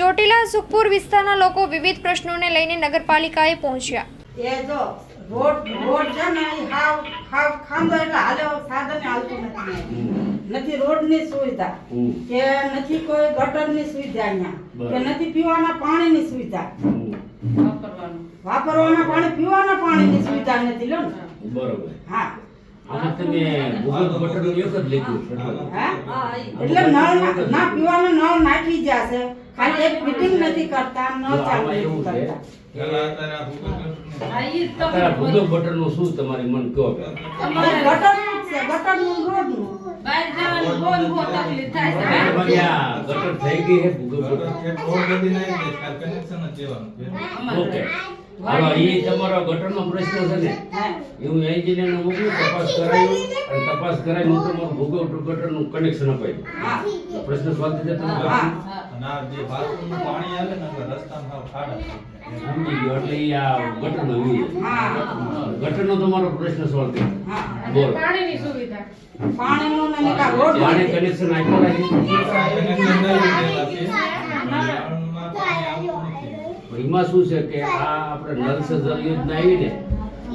ચોટીલા સુખપુર વિસ્તારના લોકો વિવિધ પ્રશ્નોને લઈને નગરપાલિકાએ પહોંચ્યા. એ જો રોડ રોડ છે ને એ હાવ હાવ ખાંદો એટલે હાલે સાધન હાલતું નથી નથી રોડની સુવિધા. કે નથી કોઈ ગટરની સુવિધા અહીંયા. કે નથી પીવાના પાણીની સુવિધા. વાપરવાના. પાણી પીવાના પાણીની સુવિધા નથી લો બરોબર. હા. તમે ભૂગર્ભ ગટરનું એક જ લખ્યું છે. એટલે. નળ ના- ના નળ નાખી જશે ખાલી એક ફિટિંગ નથી કરતા નળ ચાલુ. એવું છે. શું તમારે મન કહો? થઈ ગઈ ગટર ઓકે હાલો એ તમારો ગટરનો પ્રશ્ન છે ને. હા. એ હું એન્જિનિયરને મોકલું તપાસ કરાવી. અને તપાસ કરાવી હું તમારું ભૂગર્ભ ગટરનું કનેક્શન અપાવી પ્રશ્ન સોલ્વ થઈ જતો ને? હા સમજી ગયો એટલે આ ગટરનો ગટરનો તમારો પ્રશ્ન સોલ્વ થઈ હા. બોલો. પાણીનું ને નિકાલ રોડ પાણી કનેક્શન આપ્યા એમાં શું છે કે આ આપણે નલ સે જલ યોજના આવી ને,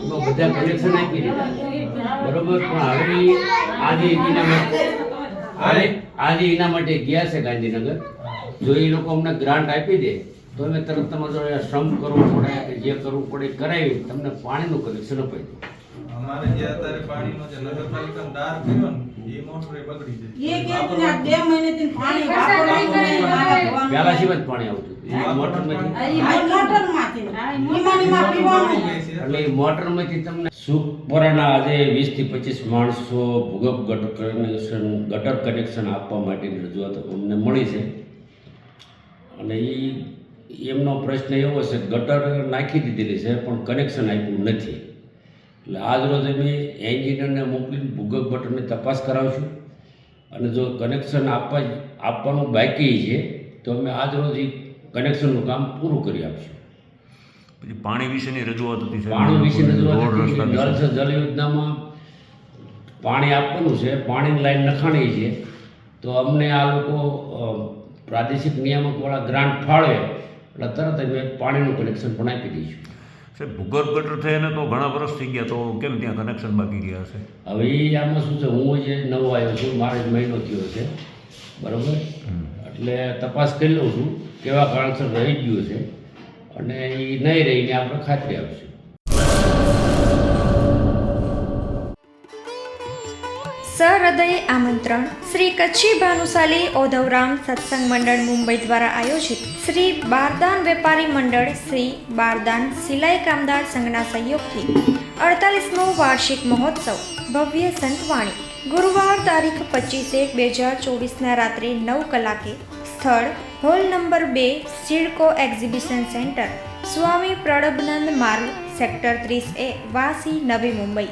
એમાં બધા કનેક્શન આપી દીધા. બરોબર? પણ હવે આજે એના માટે આજે એના માટે ગયા છે ગાંધીનગર. જો એ લોકો અમને ગ્રાન્ટ આપી દે, તો અમે તરત તમારે શ્રમ કરવો પડે, જે કરવું પડે કરાવી, તમને પાણીનું કનેક્શન અપાઈ દઉં. અમારે જે અત્યારે પાણીનો જે નગરપાલિકાનો દાર થયો ને એ મોટર બગડી જાય. એ કે આ બે મહિનેથી પાણી વાપરવાનું નહીં. જ પાણી આવતું મોટરમાંથી. એટલે મોટરમાંથી તમને સુખપરાના આજે વીસથી પચીસ માણસો ભૂગર્ભ ગટર કનેક્શન ગટર કનેક્શન આપવા માટેની રજૂઆત અમને મળી છે. અને એ એમનો પ્રશ્ન એવો છે કે ગટર નાખી દીધેલી છે પણ કનેક્શન આપ્યું નથી. એટલે આજ રોજ અમે એન્જિનિયરને મોકલીને ભૂગર્ભ ગટરની તપાસ કરાવશું. અને જો કનેક્શન આપવા આપવાનું બાકી છે તો અમે આજ રોજ એ કનેક્શનનું કામ પૂરું કરી આપશું. પછી પાણી વિશેની રજૂઆત હતી. પાણી વિશે રજૂઆત જળ જલ યોજનામાં પાણી આપવાનું છે પાણીની લાઈન નખાણી છે. તો અમને આ લોકો પ્રાદેશિક નિયામકવાળા ગ્રાન્ટ ફાળવે એટલે તરત અમે પાણીનું કનેક્શન પણ આપી દઈશું. સાહેબ ભૂગર્ભ ગટર થઈને તો ઘણા વર્ષ થઈ ગયા તો કેમ ત્યાં કનેક્શન બાકી ગયા છે? હવે એ આમાં શું છે હું જે નવો આવ્યો છું મારે જ મહિનો થયો છે બરાબર? એટલે તપાસ કરી લઉં છું કેવા કારણસર રહી ગયું છે અને એ નહીં રહીને આપણે ખાતરી આપશું. સહૃદય આમંત્રણ. શ્રી કચ્છી ભાનુશાલી ઓધવરામ સત્સંગ મંડળ મુંબઈ દ્વારા આયોજિત શ્રી બારદાન વેપારી મંડળ, શ્રી બારદાન સિલાઈ કામદાર સંઘના સહયોગથી અડતાલીસમો વાર્ષિક મહોત્સવ. ભવ્ય સંતવાણી. ગુરુવાર તારીખ પચીસ એક બે હજાર ચોવીસના રાત્રે નવ કલાકે સ્થળ હોલ નંબર બે સિડકો એક્ઝિબિશન સેન્ટર. સ્વામી પ્રણબનંદ માર્ગ, સેક્ટર ત્રીસ એ, વાસી, નવી મુંબઈ.